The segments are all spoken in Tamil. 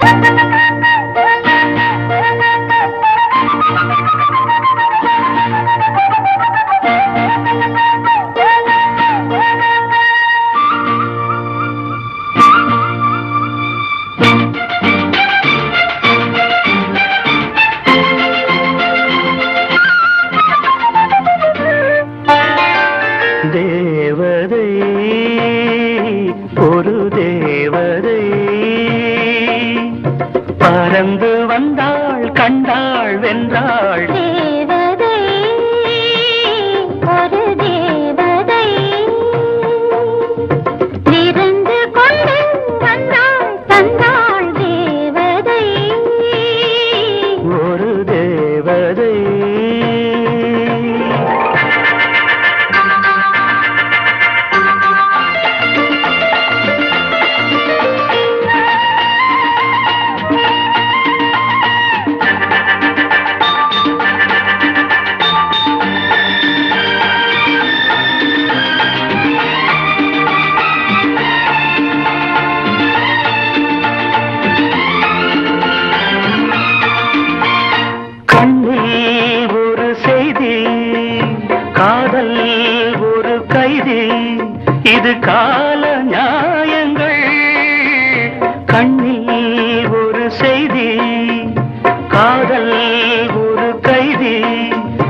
Thank you.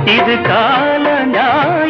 இது கால ஞான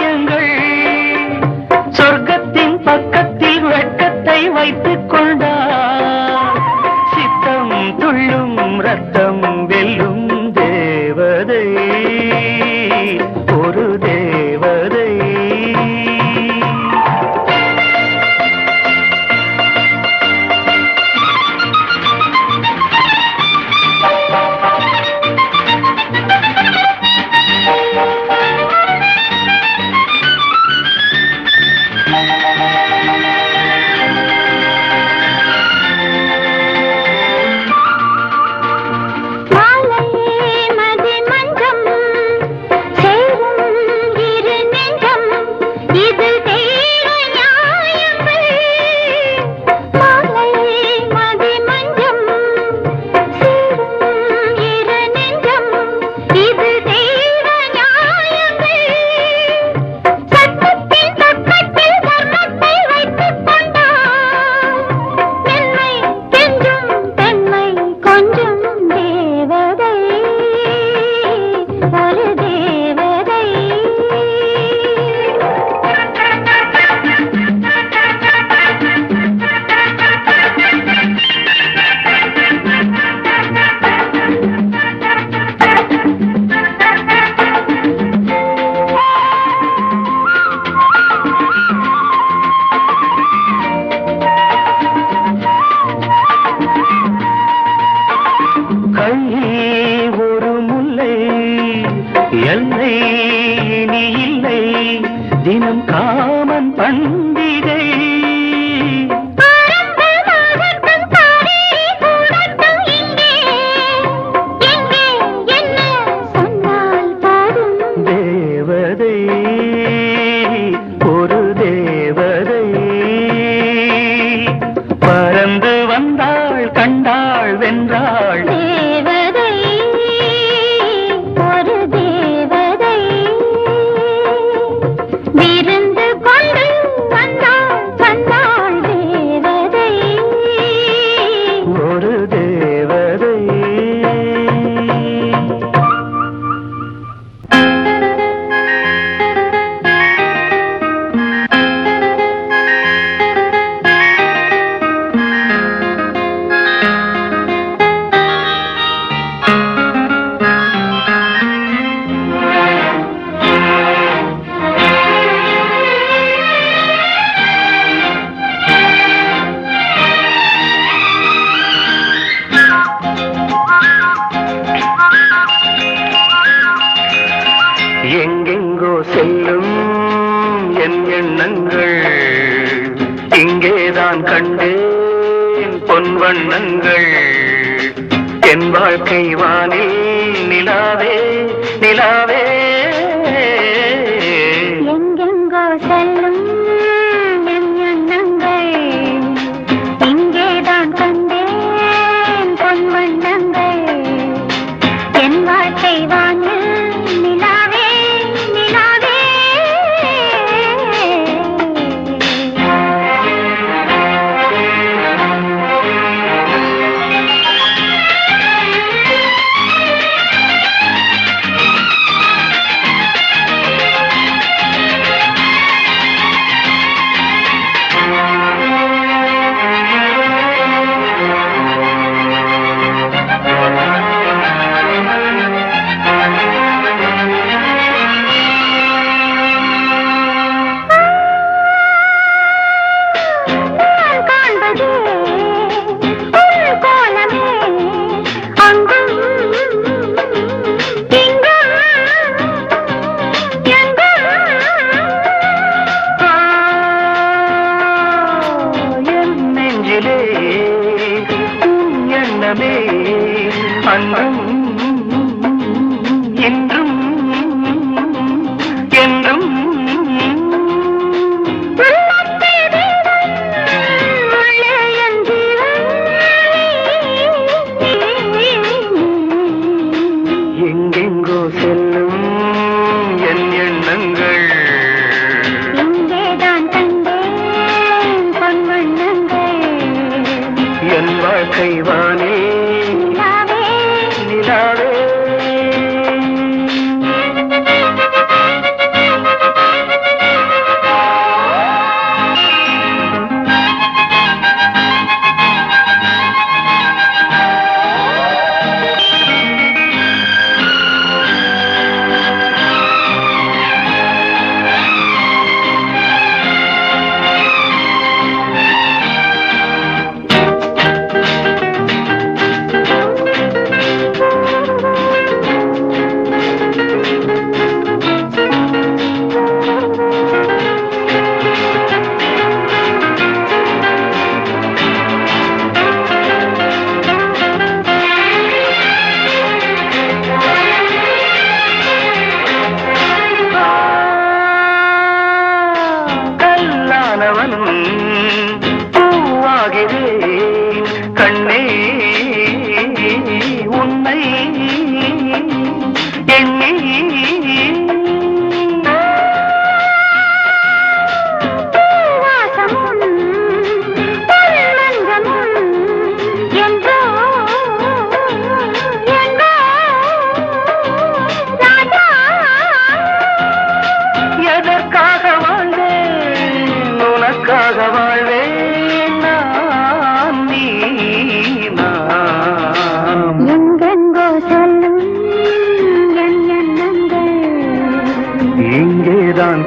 வாழ்க்கை வானில் நிலாவே நிலாவே.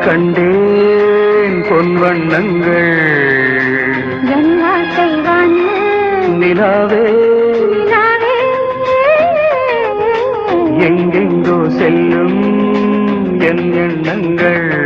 கண்டேன் வான்னு நிலாவே. நிலாவே. எங்கெங்கோ செல்லும் என் எண்ணங்கள்.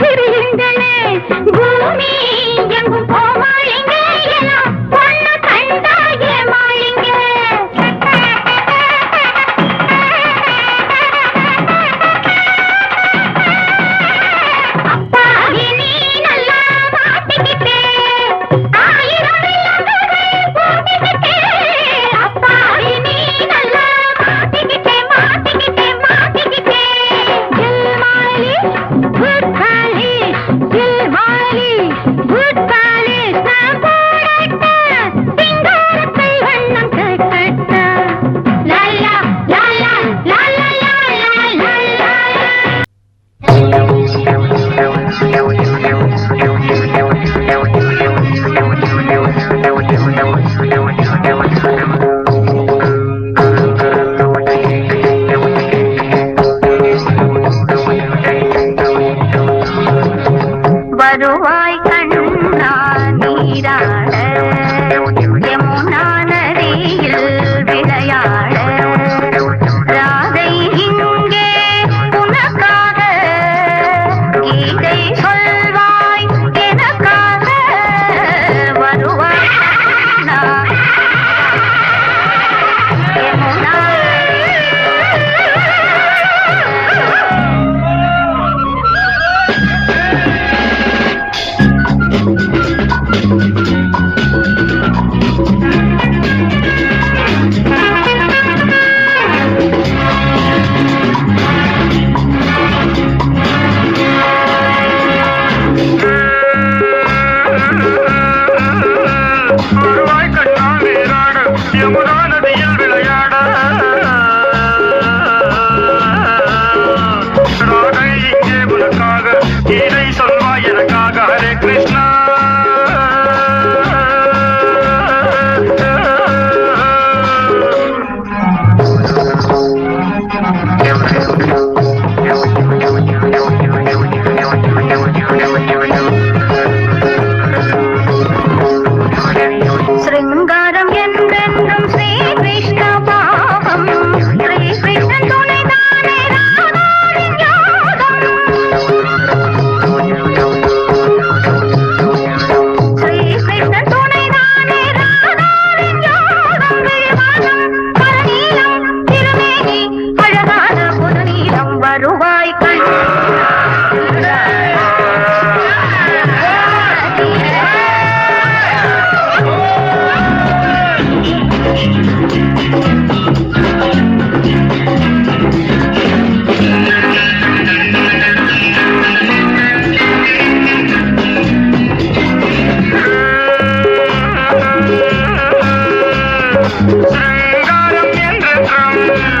சிறியுங்களே பூமி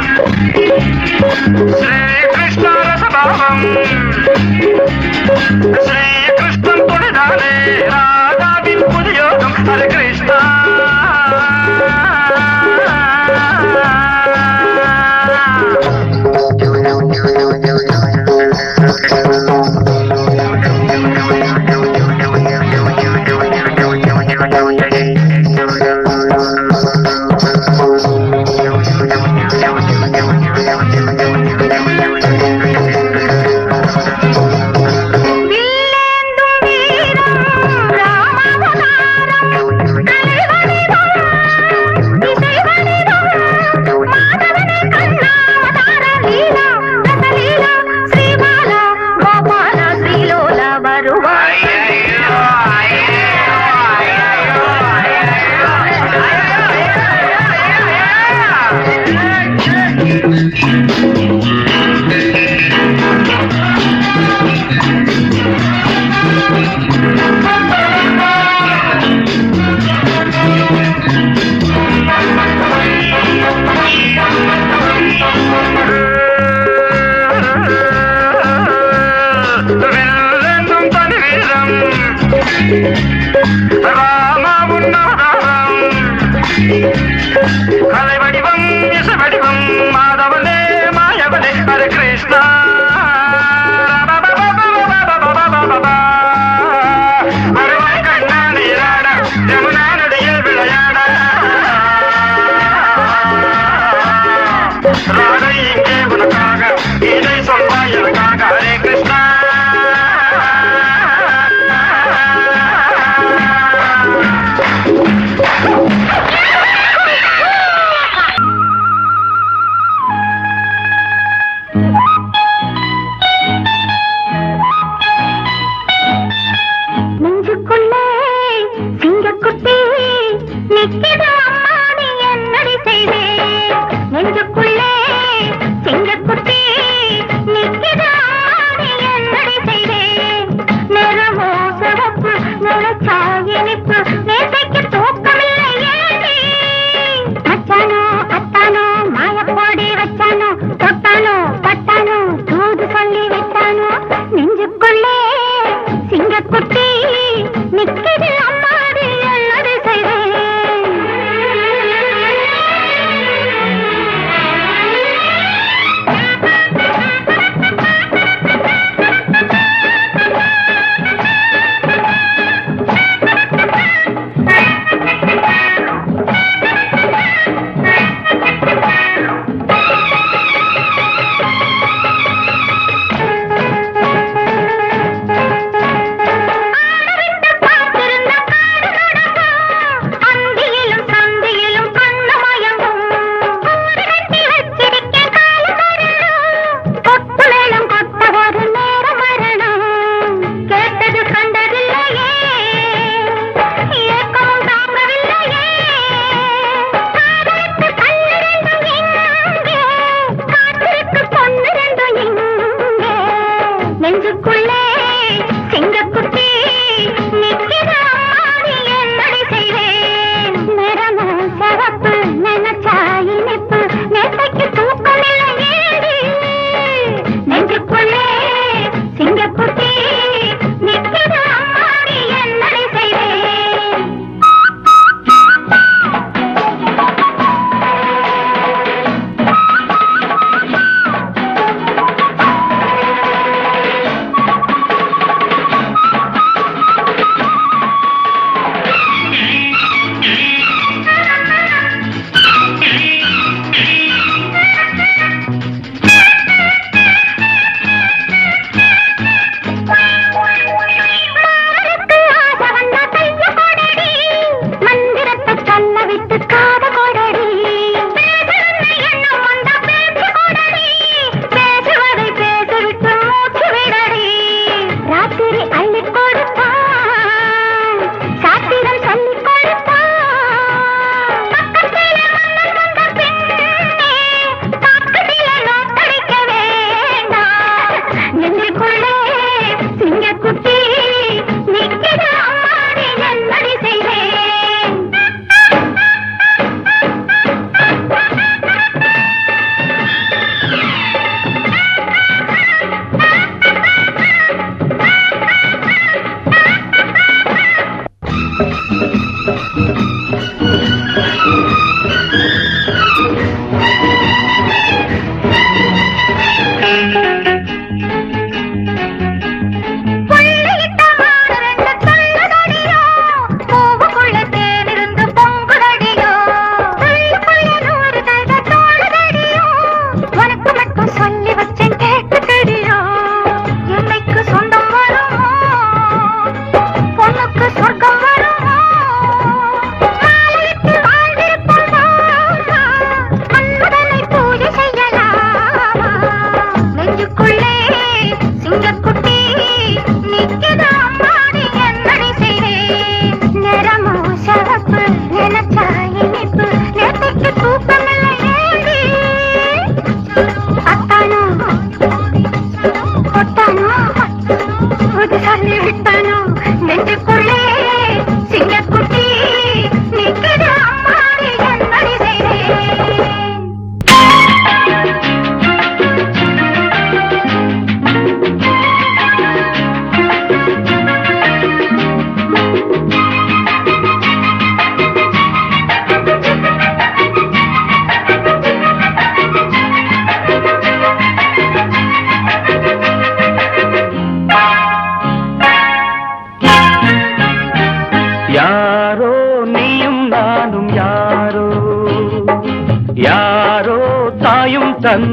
Thank you.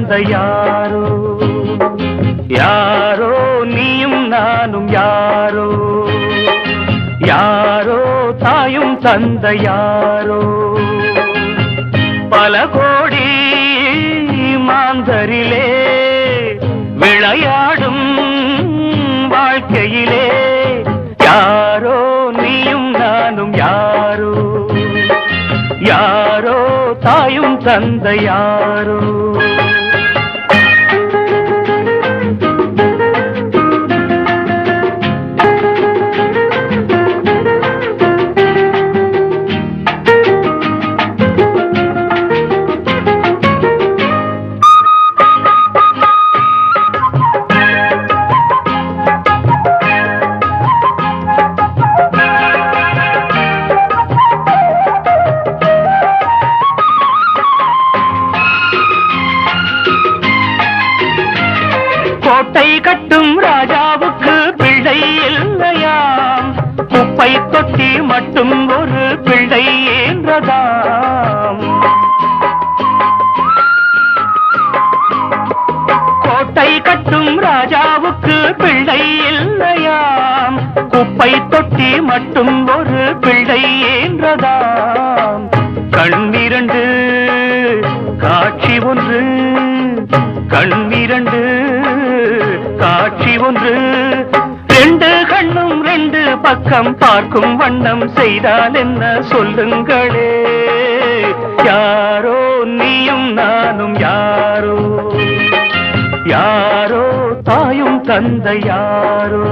வந்த யாரோ? யாரோ? நீயும் நானும் யாரோ? யாரோ? தாயும் தந்த யாரோ? பல கோடி மாந்தரிலே விளையாடும் வாழ்க்கையிலே. யாரோ? நீயும் நானும் யாரோ? யாரோ? தாயும் தந்த யாரோ? கோட்டை கட்டும் ராஜாவுக்கு பிள்ளை இல்லையாம். குப்பை தொட்டி மட்டும் ஒரு பிள்ளை என்றதாம். கண்ணிரண்டு காட்சி ஒன்று. கண்ணிரண்டு காட்சி ஒன்று. பக்கம் பார்க்கும் வண்ணம் செய்தால் என்ன சொல்லுங்களே? யாரோ நீயும் நானும் யாரோ? யாரோ தாயும் தந்த யாரோ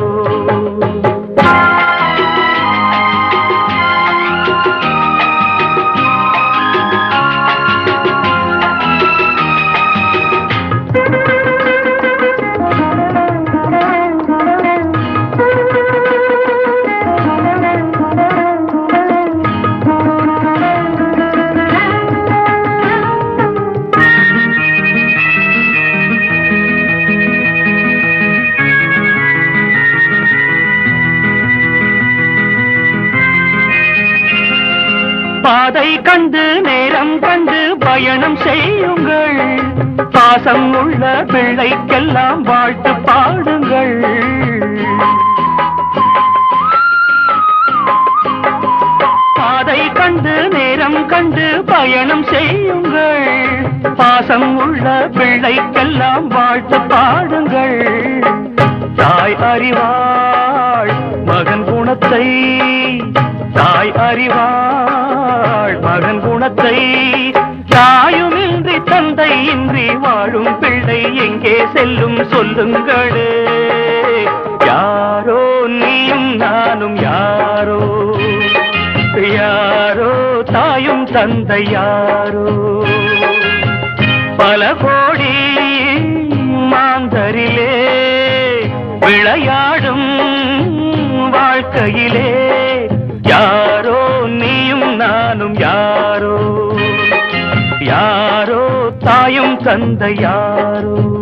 உள்ள பிள்ளைக்கெல்லாம் வாழ்த்து பாடுங்கள். பாதை கண்டு நேரம் கண்டு பயணம் செய்யுங்கள். பாசம் உள்ள பிள்ளைக்கெல்லாம் வாழ்த்து பாடுங்கள். தாய் அறிவாள் மகன் குணத்தை. தாய் அறிவாள் மகன் குணத்தை. தாயுமின்றி தந்தை இன்றி வாழும் பிள்ளை எங்கே செல்லும் சொல்லுங்களே. யாரோ நீயும் நானும் யாரோ? யாரோ தாயும் தந்தை யாரோ? பல கோடி மாந்தரிலே விளையாடும் வாழ்க்கையிலே தந்தையாரோ?